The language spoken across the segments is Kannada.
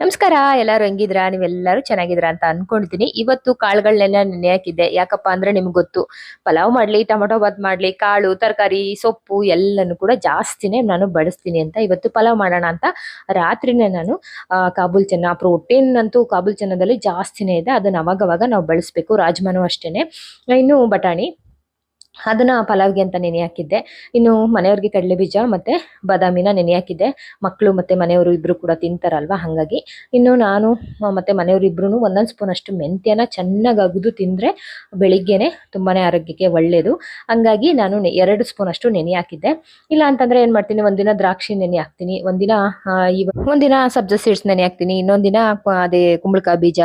ನಮಸ್ಕಾರ, ಎಲ್ಲರೂ ಹೆಂಗಿದ್ರಾ? ನೀವೆಲ್ಲರೂ ಚೆನ್ನಾಗಿದ್ರಾ ಅಂತ ಅನ್ಕೊಂಡಿದ್ದೀನಿ ಇವತ್ತು ಕಾಳುಗಳನ್ನೆಲ್ಲ ನೆನೆ ಹಾಕಿದ್ದೆ ಯಾಕಪ್ಪ ಅಂದ್ರೆ ನಿಮ್ಗೆ ಗೊತ್ತು, ಪಲಾವ್ ಮಾಡ್ಲಿ, ಟೊಮೊಟೊ ಬಾತ್ ಮಾಡ್ಲಿ, ಕಾಳು, ತರಕಾರಿ, ಸೊಪ್ಪು ಎಲ್ಲನೂ ಕೂಡ ಜಾಸ್ತಿನೇ ನಾನು ಬಡಿಸ್ತೀನಿ ಅಂತ ಇವತ್ತು ಪಲಾವ್ ಮಾಡೋಣ ಅಂತ ರಾತ್ರಿನೇ ನಾನು ಕಾಬೂಲ್ ಚೆನ್ನ, ಪ್ರೋಟೀನ್ ಅಂತೂ ಕಾಬೂಲ್ ಚೆನ್ನದಲ್ಲಿ ಜಾಸ್ತಿನೇ ಇದೆ. ಅದನ್ನ ಅವಾಗವಾಗ ನಾವು ಬಳಸಬೇಕು. ರಾಜ್ಮಾನು ಅಷ್ಟೇನೆ. ಇನ್ನು ಬಟಾಣಿ. ಅದನ್ನ ಪಲಾವ್ಗೆ ಅಂತ ನೆನೆ ಹಾಕಿದ್ದೆ. ಇನ್ನು ಮನೆಯವ್ರಿಗೆ ಕಡಲೆ ಬೀಜ ಮತ್ತೆ ಬಾದಾಮಿನ ನೆನೆ ಹಾಕಿದ್ದೆ. ಮಕ್ಕಳು ಮತ್ತೆ ಮನೆಯವರು ಇಬ್ರು ಕೂಡ ತಿಂತಾರಲ್ವಾ ಹಾಗಾಗಿ. ಇನ್ನು ನಾನು ಮತ್ತೆ ಮನೆಯವರು ಇಬ್ರು ಒಂದೊಂದು ಸ್ಪೂನ್ ಅಷ್ಟು ಮೆಂತ್ಯನ ಚೆನ್ನಾಗಿ ಅಗದು ತಿಂದ್ರೆ ಬೆಳಿಗ್ಗೆನೆ ತುಂಬಾನೇ ಆರೋಗ್ಯಕ್ಕೆ ಒಳ್ಳೇದು. ಹಂಗಾಗಿ ನಾನು ಎರಡು ಸ್ಪೂನ್ ಅಷ್ಟು ನೆನೆ ಹಾಕಿದ್ದೆ. ಇಲ್ಲ ಅಂತಂದ್ರೆ ಏನ್ ಮಾಡ್ತೀನಿ, ಒಂದಿನ ದ್ರಾಕ್ಷಿ ನೆನೆ ಹಾಕ್ತೀನಿ, ಒಂದಿನ ಈ ಒಂದಿನ ಸಬ್ಜಾ ಸೀಡ್ಸ್ ನೆನೆ ಹಾಕ್ತೀನಿ, ಇನ್ನೊಂದಿನ ಅದೇ ಕುಂಬಳಕಾಯಿ ಬೀಜ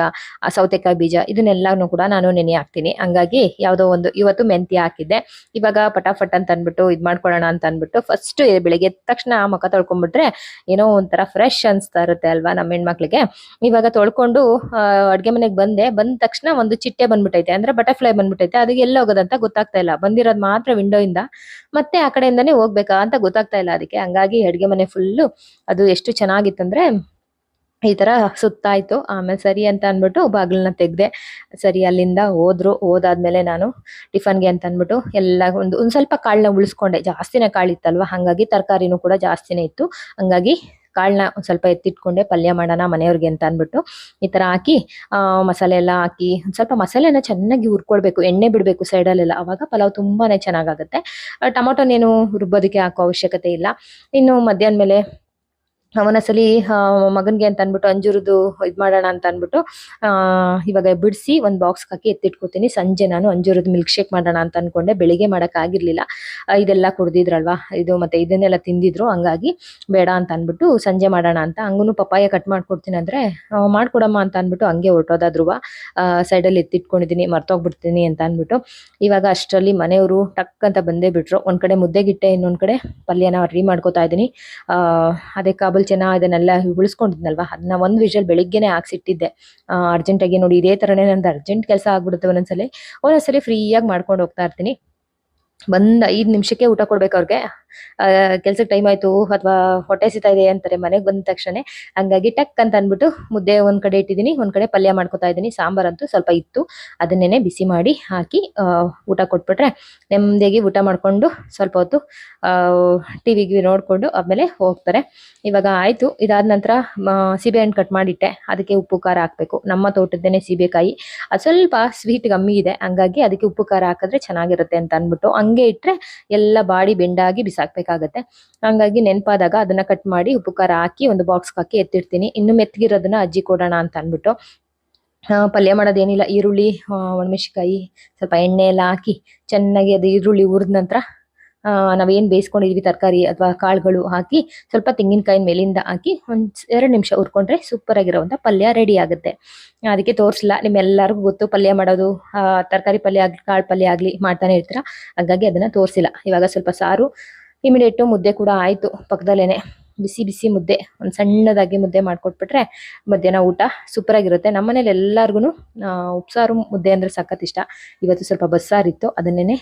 ಸೌತೆಕಾಯಿ ಬೀಜ, ಇದನ್ನೆಲ್ಲಾನು ಕೂಡ ನಾನು ನೆನೆ ಹಾಕ್ತೀನಿ. ಹಂಗಾಗಿ ಯಾವುದೋ ಒಂದು, ಇವತ್ತು ಮೆಂತ್ಯ ಹಾಕಿದ್ದೆ. ಇವಾಗ ಪಟಾಫಟ್ ಅಂತ ಅಂದ್ಬಿಟ್ಟು, ಇದ್ ಮಾಡ್ಕೊಳ್ಳೋಣ ಅಂತ ಅಂದ್ಬಿಟ್ಟು ಫಸ್ಟ್ ಬೆಳಿಗ್ಗೆ ಎದ್ದ ತಕ್ಷಣ ಮುಖ ತೊಳ್ಕೊಂಡ್ಬಿಟ್ರೆ ಏನೋ ಒಂಥರ ಫ್ರೆಶ್ ಅನ್ಸ್ತಾ ಇರುತ್ತೆ ಅಲ್ವಾ ನಮ್ಮ ಹೆಣ್ಮಕ್ಳಿಗೆ. ಇವಾಗ ತೊಳ್ಕೊಂಡು ಅಡ್ಗೆ ಮನೆಗೆ ಬಂದೆ, ಬಂದ ತಕ್ಷಣ ಒಂದು ಚಿಟ್ಟೆ ಬಂದ್ಬಿಟ್ಟೈತೆ ಅಂದ್ರೆ ಬಟರ್ಫ್ಲೈ ಬಂದ್ಬಿಟ್ಟೈತೆ ಅದು ಎಲ್ಲಿ ಹೋಗೋದಂತ ಗೊತ್ತಾಗ್ತಾ ಇಲ್ಲ. ಬಂದಿರೋದು ಮಾತ್ರ ವಿಂಡೋ ಇಂದ. ಮತ್ತೆ ಆ ಕಡೆಯಿಂದಾನೇ ಹೋಗ್ಬೇಕಾ ಅಂತ ಗೊತ್ತಾಗ್ತಾ ಇಲ್ಲ ಅದಕ್ಕೆ. ಹಂಗಾಗಿ ಅಡ್ಗೆ ಮನೆ ಫುಲ್ಲು ಅದು ಎಷ್ಟು ಚೆನ್ನಾಗಿತ್ತಂದ್ರೆ ಈ ತರ ಸುತ್ತಾಯ್ತು. ಆಮೇಲೆ ಸರಿ ಅಂತ ಅನ್ಬಿಟ್ಟು ಬಾಗಿಲನ್ನ ತೆಗ್ದೆ, ಸರಿ ಅಲ್ಲಿಂದ ಹೋದ್ರು. ಹೋದಾದ್ಮೇಲೆ ನಾನು ಟಿಫನ್ಗೆ ಅಂತ ಅಂದ್ಬಿಟ್ಟು ಎಲ್ಲ ಒಂದು, ಒಂದ್ ಸ್ವಲ್ಪ ಕಾಳನ್ನ ಉಳಿಸ್ಕೊಂಡೆ. ಜಾಸ್ತಿನೇ ಕಾಳಿತ್ತಲ್ವ ಹಂಗಾಗಿ ತರಕಾರಿನೂ ಕೂಡ ಜಾಸ್ತಿನೇ ಇತ್ತು. ಹಂಗಾಗಿ ಕಾಳನ್ನ ಒಂದ್ ಸ್ವಲ್ಪ ಎತ್ತಿಟ್ಕೊಂಡೆ, ಪಲ್ಯ ಮಾಡೋಣ ಮನೆಯವ್ರಿಗೆ ಅಂತ ಅಂದ್ಬಿಟ್ಟು ಈ ತರ ಹಾಕಿ ಮಸಾಲೆ ಎಲ್ಲ ಹಾಕಿ, ಒಂದ್ ಸ್ವಲ್ಪ ಮಸಾಲೆನ ಚೆನ್ನಾಗಿ ಹುರ್ಕೊಳ್ಬೇಕು. ಎಣ್ಣೆ ಬಿಡಬೇಕು ಸೈಡಲ್ಲೆಲ್ಲ. ಅವಾಗ ಪಲಾವ್ ತುಂಬಾನೇ ಚೆನ್ನಾಗಾಗುತ್ತೆ. ಟೊಮೊಟೊನೇನು ರುಬ್ಬೋದಕ್ಕೆ ಹಾಕೋ ಅವಶ್ಯಕತೆ ಇಲ್ಲ. ಇನ್ನು ಮಧ್ಯಾಹ್ನ ಮೇಲೆ ಅವನಸಲಿ ಮಗನ್ಗೆ ಅಂತ ಅನ್ಬಿಟ್ಟು ಅಂಜೂರದ್ದು ಇದ್ ಮಾಡೋಣ ಅಂತ ಅನ್ಬಿಟ್ಟು ಆ, ಇವಾಗ ಬಿಡಿಸಿ ಒಂದು ಬಾಕ್ಸ್ ಹಾಕಿ ಎತ್ತಿಟ್ಕೊತೀನಿ. ಸಂಜೆ ನಾನು ಅಂಜೂರದ ಮಿಲ್ಕ್ ಶೇಕ್ ಮಾಡೋಣ ಅಂತ ಅನ್ಕೊಂಡೆ. ಬೆಳಿಗ್ಗೆ ಮಾಡಕ್ ಆಗಿರ್ಲಿಲ್ಲ. ಇದೆಲ್ಲ ಕುಡ್ದಿದ್ರಲ್ವಾ? ಇದು ಮತ್ತೆ ಇದನ್ನೆಲ್ಲ ತಿಂದಿದ್ರು. ಹಂಗಾಗಿ ಬೇಡ ಅಂತ ಅನ್ಬಿಟ್ಟು ಸಂಜೆ ಮಾಡೋಣ ಅಂತ. ಹಂಗೂ ಪಪ್ಪಾಯ ಕಟ್ ಮಾಡ್ಕೊಡ್ತೀನಿ ಅಂದ್ರೆ ಮಾಡ್ಕೊಡಮ್ಮ ಅಂತ ಅನ್ಬಿಟ್ಟು ಹಂಗೆ ಹೊರಟೋದಾದ್ರು. ಸೈಡಲ್ಲಿ ಎತ್ತಿಟ್ಕೊಂಡಿದ್ದೀನಿ ಮರ್ತೋಗ್ಬಿಡ್ತೀನಿ ಅಂತ ಅನ್ಬಿಟ್ಟು ಇವಾಗ ಅಷ್ಟರಲ್ಲಿ ಮನೆಯವರು ಟಕ್ ಅಂತ ಬಂದೇ ಬಿಟ್ರು. ಒಂದ್ ಕಡೆ ಮುದ್ದೆಗಿಟ್ಟೆ, ಇನ್ನೊಂದ್ ಕಡೆ ಪಲ್ಯನ ರೆಡಿ ಮಾಡ್ಕೋತಾ ಇದ್ದೀನಿ. ಅದೇ ಕಾಬಲ್ ಚೆನ್ನ ಇದನ್ನೆಲ್ಲ ಉಳಿಸ್ಕೊಂಡಿದ್ನಲ್ವಾ? ಅದನ್ನ ಒಂದು ವಿಷಲ್ ಬೆಳಿಗ್ಗೆನೆ ಹಾಕ್ಸಿಟ್ಟಿದ್ದೆ. ಅರ್ಜೆಂಟ್ ಆಗಿ ನೋಡಿ ಇದೇ ತರನೇ ನಂದು ಅರ್ಜೆಂಟ್ ಕೆಲಸ ಆಗ್ಬಿಡುತ್ತೆ ಒಂದೊಂದ್ಸಲಿ. ಒಂದೊಂದ್ಸಲಿ ಫ್ರೀಯಾಗಿ ಮಾಡ್ಕೊಂಡು ಹೋಗ್ತಾ ಇರ್ತೀನಿ. ಬಂದ್ ಐದ್ ನಿಮಿಷಕ್ಕೆ ಊಟ ಕೊಡ್ಬೇಕು ಅವ್ರಿಗೆ. ಕೆಲ್ಸಕ್ಕೆ ಟೈಮ್ ಆಯ್ತು, ಅಥವಾ ಹೊಟ್ಟೆ ಸಿತಾ ಇದೆ ಅಂತಾರೆ, ಮನೆಗೆ ಬಂದ ತಕ್ಷಣ ಹಂಗಾಗಿ ಟಕ್ ಅಂತ ಅಂದ್ಬಿಟ್ಟು ಮುದ್ದೆ ಒಂದ್ ಕಡೆ ಇಟ್ಟಿದ್ದೀನಿ ಒಂದ್ ಕಡೆ ಪಲ್ಯ ಮಾಡ್ಕೊತಾ ಇದ್ದೀನಿ. ಸಾಂಬಾರಂತೂ ಸ್ವಲ್ಪ ಇತ್ತು, ಅದನ್ನೇನೆ ಬಿಸಿ ಮಾಡಿ ಹಾಕಿ ಊಟ ಕೊಟ್ಬಿಟ್ರೆ ನೆಮ್ಮದಿಯಾಗಿ ಊಟ ಮಾಡ್ಕೊಂಡು ಸ್ವಲ್ಪ ಹೊತ್ತು ಟಿವಿಗೆ ನೋಡ್ಕೊಂಡು ಆಮೇಲೆ ಹೋಗ್ತಾರೆ. ಇವಾಗ ಆಯ್ತು, ಇದಾದ ನಂತರ ಸೀಬೆ ಹಣ್ಣು ಕಟ್ ಮಾಡಿಟ್ಟೆ, ಅದಕ್ಕೆ ಉಪ್ಪು, ಖಾರ ಹಾಕ್ಬೇಕು. ನಮ್ಮ ತೋಟದ್ದೇನೆ ಸೀಬೆಕಾಯಿ. ಅದು ಸ್ವಲ್ಪ ಸ್ವೀಟ್ ಕಮ್ಮಿ ಇದೆ, ಹಂಗಾಗಿ ಅದಕ್ಕೆ ಉಪ್ಪು, ಖಾರ ಹಾಕಿದ್ರೆ ಚೆನ್ನಾಗಿರುತ್ತೆ ಅಂತ ಅಂದ್ಬಿಟ್ಟು, ಹಂಗೆ ಇಟ್ರೆ ಎಲ್ಲ ಬಾಡಿ ಬೆಂಡಾಗಿ ಬಿಸಾಕ್ಬೇಕಾಗತ್ತೆ. ಹಂಗಾಗಿ ನೆನಪಾದಾಗ ಅದನ್ನ ಕಟ್ ಮಾಡಿ ಉಪ್ಪು ಖಾರ ಹಾಕಿ ಒಂದು ಬಾಕ್ಸ್ ಹಾಕಿ ಎತ್ತಿಡ್ತೀನಿ. ಇನ್ನು ಮೆತ್ತಗಿರೋದನ್ನ ಅಜ್ಜಿ ಕೊಡೋಣ ಅಂತ ಅನ್ಬಿಟ್ಟು ಆ, ಪಲ್ಯ ಮಾಡೋದೇನಿಲ್ಲ ಈರುಳ್ಳಿ ಆ, ಒಣಮೆಣಸಿನ್ಕಾಯಿ ಸ್ವಲ್ಪ ಎಣ್ಣೆ ಎಲ್ಲ ಹಾಕಿ ಚೆನ್ನಾಗಿ ಅದು ಈರುಳ್ಳಿ ಹುರಿದ ನಂತರ ನಾವೇನ್ ಬೇಯಿಸ್ಕೊಂಡಿದ್ವಿ ತರಕಾರಿ ಅಥವಾ ಕಾಳುಗಳು ಹಾಕಿ ಸ್ವಲ್ಪ ತೆಂಗಿನಕಾಯಿನ ಮೇಲಿಂದ ಹಾಕಿ ಒಂದು ಎರಡು ನಿಮಿಷ ಹುರ್ಕೊಂಡ್ರೆ ಸೂಪರ್ ಆಗಿರೋವಂಥ ಪಲ್ಯ ರೆಡಿ ಆಗುತ್ತೆ. ಅದಕ್ಕೆ ತೋರಿಸಲ್ಲ, ನಿಮ್ಮೆಲ್ಲರಿಗೂ ಗೊತ್ತು ಪಲ್ಯ ಮಾಡೋದು ತರಕಾರಿ ಪಲ್ಯ ಆಗಲಿ, ಕಾಳು ಪಲ್ಯ ಆಗಲಿ ಮಾಡ್ತಾನೆ ಇರ್ತೀರ, ಹಾಗಾಗಿ ಅದನ್ನ ತೋರಿಸಿಲ್ಲ. ಇವಾಗ ಸ್ವಲ್ಪ ಸಾರು ಇಮಿಡಿಯೇಟು ಮುದ್ದೆ ಕೂಡ ಆಯಿತು ಪಕ್ಕದಲ್ಲೇನೆ ಬಿಸಿ ಬಿಸಿ ಮುದ್ದೆ, ಒಂದು ಸಣ್ಣದಾಗಿ ಮುದ್ದೆ ಮಾಡಿಕೊಟ್ಬಿಟ್ರೆ ಮಧ್ಯಾಹ್ನ ಊಟ ಸೂಪರ್ ಆಗಿರುತ್ತೆ. ನಮ್ಮನೇಲಿ ಎಲ್ಲರಿಗೂ ಉಪ್ಸಾರು ಮುದ್ದೆ ಅಂದರೆ ಸಖತ್ ಇಷ್ಟ. ಇವತ್ತು ಸ್ವಲ್ಪ ಬಸ್ಸಾರಿತ್ತು, ಅದನ್ನೇನೆ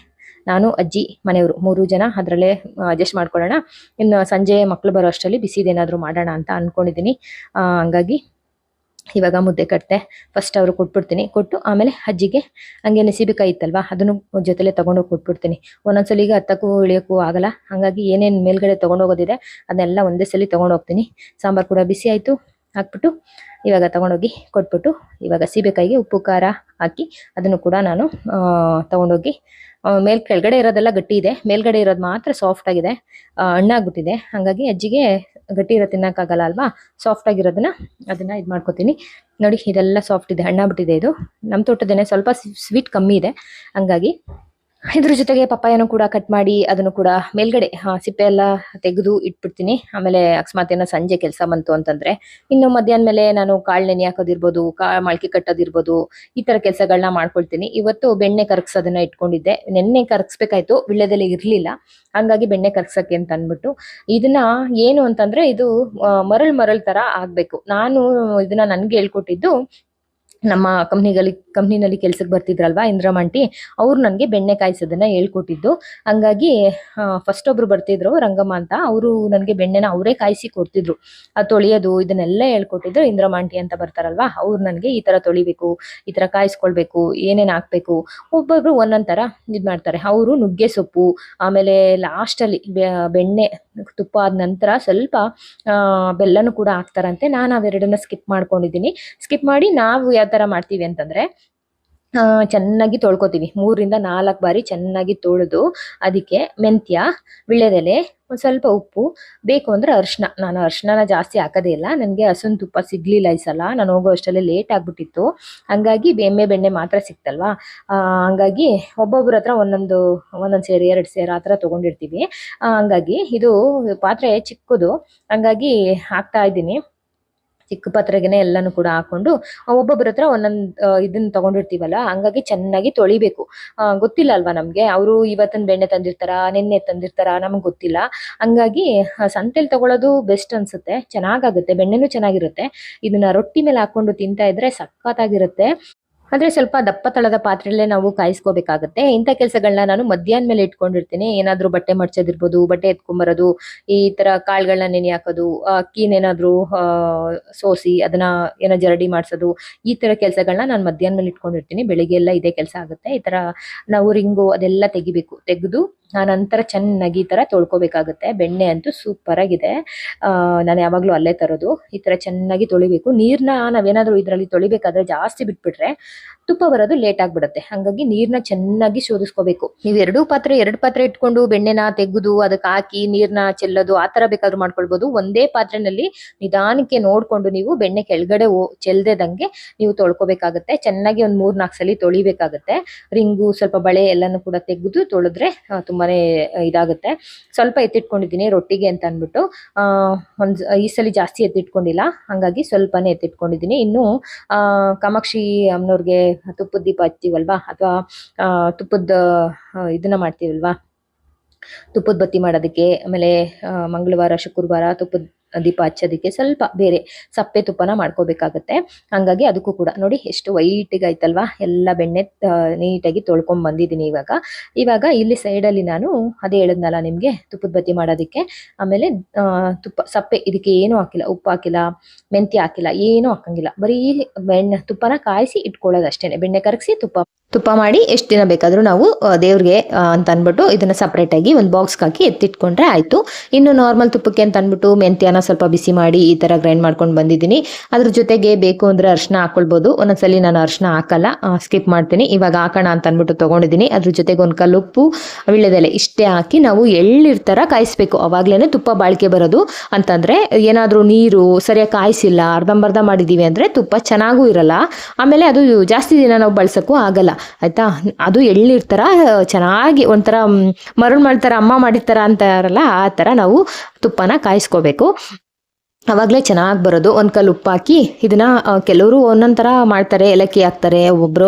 ನಾನು, ಅಜ್ಜಿ, ಮನೆಯವರು ಮೂರು ಜನ ಅದರಲ್ಲೇ ಅಡ್ಜಸ್ಟ್ ಮಾಡ್ಕೊಳ್ಳೋಣ. ಇನ್ನು ಸಂಜೆ ಮಕ್ಕಳು ಬರೋ ಅಷ್ಟರಲ್ಲಿ ಬಿಸಿದೇನಾದರೂ ಮಾಡೋಣ ಅಂತ ಅಂದ್ಕೊಂಡಿದ್ದೀನಿ ಹಂಗಾಗಿ ಇವಾಗ ಮುದ್ದೆ ಕಟ್ಟೆ ಫಸ್ಟ್ ಅವ್ರು ಕೊಟ್ಬಿಡ್ತೀನಿ. ಕೊಟ್ಟು ಆಮೇಲೆ ಅಜ್ಜಿಗೆ ಹಂಗೆ ನೆಸಿಬೇಕಾಯಿ ಇತ್ತಲ್ವಾ, ಅದನ್ನು ಜೊತೆಲೆ ತಗೊಂಡೋಗಿ ಕೊಟ್ಬಿಡ್ತೀನಿ. ಒಂದೊಂದ್ಸಲ ಈಗ ಹತ್ತಕ್ಕೂ ಇಳಿಯೋಕ್ಕೂ ಆಗಲ್ಲ. ಹಂಗಾಗಿ ಏನೇನು ಮೇಲ್ಗಡೆ ತೊಗೊಂಡೋಗೋದಿದೆ, ಅದನ್ನೆಲ್ಲ ಒಂದೇ ಸಲ ತೊಗೊಂಡೋಗ್ತೀನಿ. ಸಾಂಬಾರು ಕೂಡ ಬಿಸಿ ಆಯಿತು. ಹಾಕ್ಬಿಟ್ಟು ಇವಾಗ ತಗೊಂಡೋಗಿ ಕೊಟ್ಬಿಟ್ಟು ಇವಾಗ ಸೀಬೆಕಾಯಿಗೆ ಉಪ್ಪು, ಖಾರ ಹಾಕಿ ಅದನ್ನು ಕೂಡ ನಾನು ತೊಗೊಂಡೋಗಿ ಮೇಲ್ ಕೆಳಗಡೆ ಇರೋದೆಲ್ಲ ಗಟ್ಟಿ ಇದೆ. ಮೇಲ್ಗಡೆ ಇರೋದು ಮಾತ್ರ ಸಾಫ್ಟ್ ಆಗಿದೆ. ಹಣ್ಣಾಗ್ಬಿಟ್ಟಿದೆ. ಹಾಗಾಗಿ ಅಜ್ಜಿಗೆ ಗಟ್ಟಿ ಇರೋ ತಿನ್ನೋಕ್ಕಾಗಲ್ಲ ಅಲ್ವಾ? ಸಾಫ್ಟ್ ಆಗಿರೋದನ್ನ ಅದನ್ನ ಇದು ಮಾಡ್ಕೊತೀನಿ. ನೋಡಿ, ಇದೆಲ್ಲ ಸಾಫ್ಟ್ ಇದೆ. ಹಣ್ಣಾಗ್ಬಿಟ್ಟಿದೆ ಇದು. ನಮ್ಮ ತೋಟದೇನೆ ಸ್ವಲ್ಪ ಸ್ವೀಟ್ ಕಮ್ಮಿ ಇದೆ. ಹಂಗಾಗಿ ಇದ್ರ ಜೊತೆಗೆ ಪಪ್ಪಾಯನು ಕೂಡ ಕಟ್ ಮಾಡಿ ಅದನ್ನು ಕೂಡ ಮೇಲ್ಗಡೆ ಸಿಪ್ಪೆ ಎಲ್ಲ ತೆಗೆದು ಇಟ್ಬಿಡ್ತೀನಿ. ಆಮೇಲೆ ಅಕಸ್ಮಾತ್ ಏನೋ ಸಂಜೆ ಕೆಲಸ ಬಂತು ಅಂತಂದ್ರೆ, ಇನ್ನು ಮಧ್ಯಾಹ್ನ ಮೇಲೆ ನಾನು ಕಾಳು ನೆನೆ ಹಾಕೋದಿರ್ಬೋದು, ಕಾ, ಮೊಳಕೆ ಕಟ್ಟೋದಿರ್ಬೋದು, ಈ ತರ ಕೆಲಸಗಳನ್ನ ಮಾಡ್ಕೊಳ್ತೀನಿ. ಇವತ್ತು ಬೆಣ್ಣೆ ಕರಗ್ಸೋದನ್ನ ಇಟ್ಕೊಂಡಿದ್ದೆ. ನೆನ್ನೆ ಕರಗಿಸ್ಬೇಕಾಯ್ತು, ವಿಳ್ಯದಲ್ಲಿ ಇರ್ಲಿಲ್ಲ. ಹಂಗಾಗಿ ಬೆಣ್ಣೆ ಕರಗ್ಸಕ್ಕೆ ಅಂತ ಅಂದ್ಬಿಟ್ಟು, ಇದನ್ನ ಏನು ಅಂತಂದ್ರೆ ಇದು ಮರಳ್ ಮರಳ್ ತರ ಆಗ್ಬೇಕು. ನಾನು ಇದನ್ನ ನನ್ಗೆ ಹೇಳ್ಕೊಟ್ಟಿದ್ದು ನಮ್ಮ ಕಂಪ್ನಿಗಳಿ ಕಂಪ್ನಿನಲ್ಲಿ ಕೆಲ್ಸಕ್ಕೆ ಬರ್ತಿದ್ರಲ್ವಾ ಇಂದ್ರಮಾಂಟಿ ಅವ್ರು ನನಗೆ ಬೆಣ್ಣೆ ಕಾಯಿಸೋದನ್ನ ಹೇಳ್ಕೊಟ್ಟಿದ್ದು. ಹಂಗಾಗಿ ಫಸ್ಟ್ ಒಬ್ರು ಬರ್ತಿದ್ರು ರಂಗಮ್ಮ ಅಂತ, ಅವರು ನನಗೆ ಬೆಣ್ಣೆನ ಅವರೇ ಕಾಯಿಸಿ ಕೊಡ್ತಿದ್ರು. ಅದು ತೊಳೆಯೋದು, ಇದನ್ನೆಲ್ಲ ಹೇಳ್ಕೊಟ್ಟಿದ್ರು ಇಂದ್ರಮಾಂಟಿ ಅಂತ ಬರ್ತಾರಲ್ವಾ, ಅವ್ರು ನನಗೆ ಈ ಥರ ತೊಳಿಬೇಕು, ಈ ತರ ಕಾಯಿಸ್ಕೊಳ್ಬೇಕು, ಏನೇನು ಹಾಕ್ಬೇಕು. ಒಬ್ಬೊಬ್ರು ಒಂದೊಂದು ಥರ ಇದು ಮಾಡ್ತಾರೆ. ಅವರು ನುಗ್ಗೆ ಸೊಪ್ಪು, ಆಮೇಲೆ ಲಾಸ್ಟಲ್ಲಿ ಬೆಣ್ಣೆ ತುಪ್ಪ ಆದ ನಂತರ ಸ್ವಲ್ಪ ಬೆಲ್ಲನೂ ಕೂಡ ಹಾಕ್ತಾರಂತೆ. ನಾನು ಅವೆರಡನ್ನ ಸ್ಕಿಪ್ ಮಾಡ್ಕೊಂಡಿದ್ದೀನಿ. ಸ್ಕಿಪ್ ಮಾಡಿ ನಾವು ತರ ಮಾಡ್ತೀವಿ ಅಂತಂದ್ರೆ ಚೆನ್ನಾಗಿ ತೊಳ್ಕೊತೀವಿ. ಮೂರಿಂದ ನಾಲ್ಕು ಬಾರಿ ಚೆನ್ನಾಗಿ ತೊಳೆದು ಅದಕ್ಕೆ ಮೆಂತ್ಯ ವಿಳ್ಯದೆಲೆ ಒಂದು ಸ್ವಲ್ಪ ಉಪ್ಪು ಬೇಕು ಅಂದ್ರೆ ಅರ್ಶಿನ ನಾನು ಅರಿಶಿನ ಜಾಸ್ತಿ ಹಾಕೋದೇ ಇಲ್ಲ. ನನಗೆ ಹಸುನ್ ತುಪ್ಪ ಸಿಗ್ಲಿಲ್ಲ ಈ ಸಲ. ನಾನು ಹೋಗೋ ಲೇಟ್ ಆಗ್ಬಿಟ್ಟಿತ್ತು. ಹಂಗಾಗಿ ಬೆಮ್ಮೆ ಬೆಣ್ಣೆ ಮಾತ್ರ ಸಿಕ್ತಲ್ವಾ? ಹಂಗಾಗಿ ಒಬ್ಬೊಬ್ರ ಹತ್ರ ಒಂದೊಂದು ಒಂದೊಂದು ಸೇರು ಎರಡು ಸೇರು ಆ ಥರ ತೊಗೊಂಡಿರ್ತೀವಿ. ಆ, ಹಂಗಾಗಿ ಇದು ಪಾತ್ರೆ ಚಿಕ್ಕದು. ಹಂಗಾಗಿ ಹಾಕ್ತಾ ಇದ್ದೀನಿ. ಚಿಕ್ಕ ಪಾತ್ರೆಗೆನೆ ಎಲ್ಲಾನು ಕೂಡ ಹಾಕೊಂಡು ಒಬ್ಬೊಬ್ಬರ ಹತ್ರ ಒಂದೊಂದು ಇದನ್ನ ತಗೊಂಡಿರ್ತೀವಲ್ಲ, ಹಂಗಾಗಿ ಚೆನ್ನಾಗಿ ತೊಳಿಬೇಕು. ಗೊತ್ತಿಲ್ಲ ಅಲ್ವಾ ನಮ್ಗೆ? ಅವರು ಇವತ್ತಿನ ಬೆಣ್ಣೆ ತಂದಿರ್ತಾರ, ನಿನ್ನೆ ತಂದಿರ್ತಾರ ನಮ್ಗೆ ಗೊತ್ತಿಲ್ಲ. ಹಂಗಾಗಿ ಸಂತೆಲಿ ಸಂತೆಲ್ ತಗೊಳ್ಳೋದು ಬೆಸ್ಟ್ ಅನ್ಸುತ್ತೆ. ಚೆನ್ನಾಗಾಗುತ್ತೆ, ಬೆಣ್ಣೆನೂ ಚೆನ್ನಾಗಿರುತ್ತೆ. ಇದನ್ನ ರೊಟ್ಟಿ ಮೇಲೆ ಹಾಕೊಂಡು ತಿಂತಾ ಇದ್ರೆ ಸಖತ್ತಾಗಿರುತ್ತೆ. ಆದ್ರೆ ಸ್ವಲ್ಪ ದಪ್ಪ ತಳದ ಪಾತ್ರೆಯಲ್ಲೇ ನಾವು ಕಾಯಿಸ್ಕೋಬೇಕಾಗತ್ತೆ. ಇಂಥ ಕೆಲಸಗಳನ್ನ ನಾನು ಮಧ್ಯಾಹ್ನ ಮೇಲೆ ಇಟ್ಕೊಂಡಿರ್ತೀನಿ. ಏನಾದ್ರೂ ಬಟ್ಟೆ ಮಡ್ಚೋದಿರ್ಬೋದು, ಬಟ್ಟೆ ಎತ್ಕೊಂಬರೋದು, ಈ ತರ ಕಾಳುಗಳನ್ನ ನೆನೆ ಹಾಕೋದು ಅಕ್ಕಿನೇನಾದರೂ ಸೋಸಿ ಅದನ್ನ ಏನೋ ಜರಡಿ ಮಾಡಿಸೋದು, ಈ ತರ ಕೆಲಸಗಳನ್ನ ನಾನು ಮಧ್ಯಾಹ್ನ ಮೇಲೆ ಇಟ್ಕೊಂಡಿರ್ತೀನಿ. ಬೆಳಿಗ್ಗೆ ಎಲ್ಲ ಇದೇ ಕೆಲಸ ಆಗುತ್ತೆ. ಈ ತರ ನಾವು ರಿಂಗು ಅದೆಲ್ಲ ತೆಗಿಬೇಕು. ತೆಗೆದು ಆ ನಂತರ ಚೆನ್ನಾಗಿ ಈ ತರ ತೊಳ್ಕೊಬೇಕಾಗುತ್ತೆ. ಬೆಣ್ಣೆ ಅಂತೂ ಸೂಪರ್ ಆಗಿದೆ. ಆ, ನಾನು ಯಾವಾಗ್ಲೂ ಅಲ್ಲೇ ತರೋದು. ಈ ತರ ಚೆನ್ನಾಗಿ ತೊಳಿಬೇಕು. ನೀರ್ನ ನಾವೇನಾದರೂ ಇದ್ರಲ್ಲಿ ತೊಳಿಬೇಕಾದ್ರೆ ಜಾಸ್ತಿ ಬಿಟ್ಬಿಟ್ರೆ ತುಪ್ಪ ಬರೋದು ಲೇಟ್ ಆಗ್ಬಿಡುತ್ತೆ. ಹಂಗಾಗಿ ನೀರ್ನ ಚೆನ್ನಾಗಿ ಶೋಧಿಸ್ಕೋಬೇಕು. ನೀವು ಎರಡು ಪಾತ್ರೆ ಎರಡು ಪಾತ್ರೆ ಇಟ್ಕೊಂಡು ಬೆಣ್ಣೆನ ತೆಗೆದು ಅದಕ್ಕೆ ಹಾಕಿ ನೀರ್ನ ಚೆಲ್ಲೋದು ಆ ಬೇಕಾದ್ರೂ ಮಾಡ್ಕೊಳ್ಬಹುದು ಒಂದೇ ಪಾತ್ರೆನಲ್ಲಿ ನಿಧಾನಕ್ಕೆ ನೋಡ್ಕೊಂಡು ನೀವು ಬೆಣ್ಣೆ ಕೆಳಗಡೆ ಚೆಲ್ದೇದಂಗೆ ನೀವು ತೊಳ್ಕೊಬೇಕಾಗತ್ತೆ. ಚೆನ್ನಾಗಿ ಒಂದ್ ಮೂರ್ ನಾಲ್ಕು ಸಲ ತೊಳಿಬೇಕಾಗತ್ತೆ. ರಿಂಗು, ಸ್ವಲ್ಪ ಬಳೆ ಎಲ್ಲಾನು ಕೂಡ ತೆಗೆದು ತೊಳೆದ್ರೆ ತುಂಬಾನೇ ಇದಾಗುತ್ತೆ. ಸ್ವಲ್ಪ ಎತ್ತಿಟ್ಕೊಂಡಿದ್ದೀನಿ ರೊಟ್ಟಿಗೆ ಅಂತ ಅಂದ್ಬಿಟ್ಟು. ಒಂದ್ ಈ ಸಲ ಜಾಸ್ತಿ ಎತ್ತಿಟ್ಕೊಂಡಿಲ್ಲ. ಹಂಗಾಗಿ ಸ್ವಲ್ಪನೇ ಎತ್ತಿಟ್ಕೊಂಡಿದ್ದೀನಿ. ಇನ್ನು ಕಾಮಾಕ್ಷಿ ಅಮ್ಮನವ್ರಿಗೆ ತುಪ್ಪದ ದೀಪ ಹಚ್ತೀವಲ್ವಾ? ಅಥವಾ ತುಪ್ಪದ ಇದನ್ನ ಮಾಡ್ತೀವಲ್ವಾ? ತುಪ್ಪದ ಬತ್ತಿ ಮಾಡೋದಕ್ಕೆ ಆಮೇಲೆ ಮಂಗಳವಾರ ಶುಕ್ರವಾರ ತುಪ್ಪದ ದೀಪ ಹಚ್ಚೋದಕ್ಕೆ ಸ್ವಲ್ಪ ಬೇರೆ ಸಪ್ಪೆ ತುಪ್ಪನ ಮಾಡ್ಕೋಬೇಕಾಗತ್ತೆ. ಹಂಗಾಗಿ ಅದಕ್ಕೂ ಕೂಡ ನೋಡಿ ಎಷ್ಟು ವೈಟಿಗೆ ಆಯ್ತಲ್ವಾ? ಎಲ್ಲ ಬೆಣ್ಣೆ ನೀಟಾಗಿ ತೊಳ್ಕೊಂಡ್ ಬಂದಿದ್ದೀನಿ ಇವಾಗ. ಇವಾಗ ಇಲ್ಲಿ ಸೈಡಲ್ಲಿ ನಾನು ಅದೇ ಹೇಳಿದ್ನಲ್ಲ ನಿಮಗೆ ತುಪ್ಪದ ಬತ್ತಿ ಮಾಡೋದಕ್ಕೆ. ಆಮೇಲೆ ತುಪ್ಪ, ಸಪ್ಪೆ ಇದಕ್ಕೆ ಏನೂ ಹಾಕಿಲ್ಲ. ಉಪ್ಪು ಹಾಕಿಲ್ಲ, ಮೆಂತ್ಯ ಹಾಕಿಲ್ಲ, ಏನೂ ಹಾಕಂಗಿಲ್ಲ. ಬರೀ ಬೆಣ್ಣೆ, ತುಪ್ಪನ ಕಾಯಿಸಿ ಇಟ್ಕೊಳ್ಳೋದು ಅಷ್ಟೇ ಬೆಣ್ಣೆ ಕರಗಿಸಿ ತುಪ್ಪ ತುಪ್ಪ ಮಾಡಿ ಎಷ್ಟು ದಿನ ಬೇಕಾದರೂ ನಾವು ದೇವ್ರಿಗೆ ಅಂತ ಅಂದ್ಬಿಟ್ಟು ಇದನ್ನು ಸಪ್ರೇಟಾಗಿ ಒಂದು ಬಾಕ್ಸ್ಗೆ ಹಾಕಿ ಎತ್ತಿಟ್ಕೊಂಡ್ರೆ ಆಯಿತು. ಇನ್ನು ನಾರ್ಮಲ್ ತುಪ್ಪಕ್ಕೆ ಅಂತ ಅಂದ್ಬಿಟ್ಟು ಮೆಂತ್ಯನ ಸ್ವಲ್ಪ ಬಿಸಿ ಮಾಡಿ ಈ ಥರ ಗ್ರೈಂಡ್ ಮಾಡ್ಕೊಂಡು ಬಂದಿದ್ದೀನಿ. ಅದ್ರ ಜೊತೆಗೆ ಬೇಕು ಅಂದರೆ ಅರ್ಶನ ಹಾಕೊಳ್ಬೋದು. ಒಂದೊಂದ್ಸಲಿ ನಾನು ಅರ್ಶನ ಹಾಕಲ್ಲ ಸ್ಕಿಪ್ ಮಾಡ್ತೀನಿ. ಇವಾಗ ಹಾಕೋಣ ಅಂತ ಅಂದ್ಬಿಟ್ಟು ತೊಗೊಂಡಿದ್ದೀನಿ. ಅದ್ರ ಜೊತೆಗೆ ಒಂದು ಕಲ್ಲು ಉಪ್ಪು ವಿಳ್ಯದೆಲೆ ಇಷ್ಟೇ ಹಾಕಿ ನಾವು ಎಳ್ಳಿರ್ ಥರ ಕಾಯಿಸ್ಬೇಕು. ಅವಾಗಲೇ ತುಪ್ಪ ಬಾಳಿಕೆ ಬರೋದು. ಅಂತಂದರೆ ಏನಾದರೂ ನೀರು ಸರಿಯಾಗಿ ಕಾಯಿಸಿಲ್ಲ, ಅರ್ಧಂಬರ್ಧ ಮಾಡಿದ್ದೀವಿ ಅಂದರೆ ತುಪ್ಪ ಚೆನ್ನಾಗೂ ಇರಲ್ಲ. ಆಮೇಲೆ ಅದು ಜಾಸ್ತಿ ದಿನ ನಾವು ಬಳಸೋಕ್ಕೂ ಆಗಲ್ಲ. ಆಯ್ತಾ? ಅದು ಎಳ್ಳಿರ್ ಥರ ಚೆನ್ನಾಗಿ ಒಂಥರ ಮರಳು ಮಾಡ್ತಾರ, ಅಮ್ಮ ಮಾಡಿರ್ತಾರ ಅಂತಾರಲ್ಲ, ಆ ಥರ ನಾವು ತುಪ್ಪನ ಕಾಯಿಸ್ಕೋಬೇಕು. ಅವಾಗಲೇ ಚೆನ್ನಾಗಿ ಬರೋದು. ಒಂದು ಕಲ್ಲು ಉಪ್ಪು ಹಾಕಿ ಇದನ್ನು ಕೆಲವರು ಒಂದೊಂದು ಥರ ಮಾಡ್ತಾರೆ. ಏಲಕ್ಕಿ ಹಾಕ್ತಾರೆ ಒಬ್ಬೊಬ್ಬರು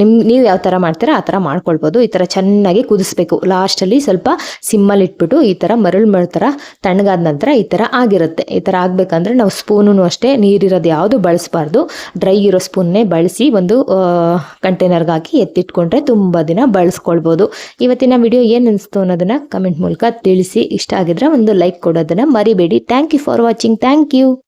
ನಿಮ್ಮ ನೀವು ಯಾವ ಥರ ಮಾಡ್ತೀರಾ, ಆ ಥರ ಮಾಡ್ಕೊಳ್ಬೋದು. ಈ ಥರ ಚೆನ್ನಾಗಿ ಕುದಿಸ್ಬೇಕು. ಲಾಸ್ಟಲ್ಲಿ ಸ್ವಲ್ಪ ಸಿಮ್ಮಲ್ಲಿ ಇಟ್ಬಿಟ್ಟು ಈ ಥರ ಮರಳು ಮರಳು ಥರ ತಣ್ಣಗಾದ ನಂತರ ಈ ಥರ ಆಗಿರುತ್ತೆ. ಈ ಥರ ಆಗಬೇಕಂದ್ರೆ ನಾವು ಸ್ಪೂನು ಅಷ್ಟೇ ನೀರಿರೋದು ಯಾವುದು ಬಳಸಬಾರ್ದು. ಡ್ರೈ ಇರೋ ಸ್ಪೂನ್ನೇ ಬಳಸಿ ಒಂದು ಕಂಟೈನರ್ಗೆ ಹಾಕಿ ಎತ್ತಿಟ್ಕೊಂಡ್ರೆ ತುಂಬ ದಿನ ಬಳಸ್ಕೊಳ್ಬೋದು. ಇವತ್ತಿನ ವಿಡಿಯೋ ಏನು ಅನಿಸ್ತು ಅನ್ನೋದನ್ನು ಕಮೆಂಟ್ ಮೂಲಕ ತಿಳಿಸಿ. ಇಷ್ಟ ಆಗಿದ್ರೆ ಒಂದು ಲೈಕ್ ಕೊಡೋದನ್ನು ಮರಿಬೇಡಿ. Thank you for watching thank you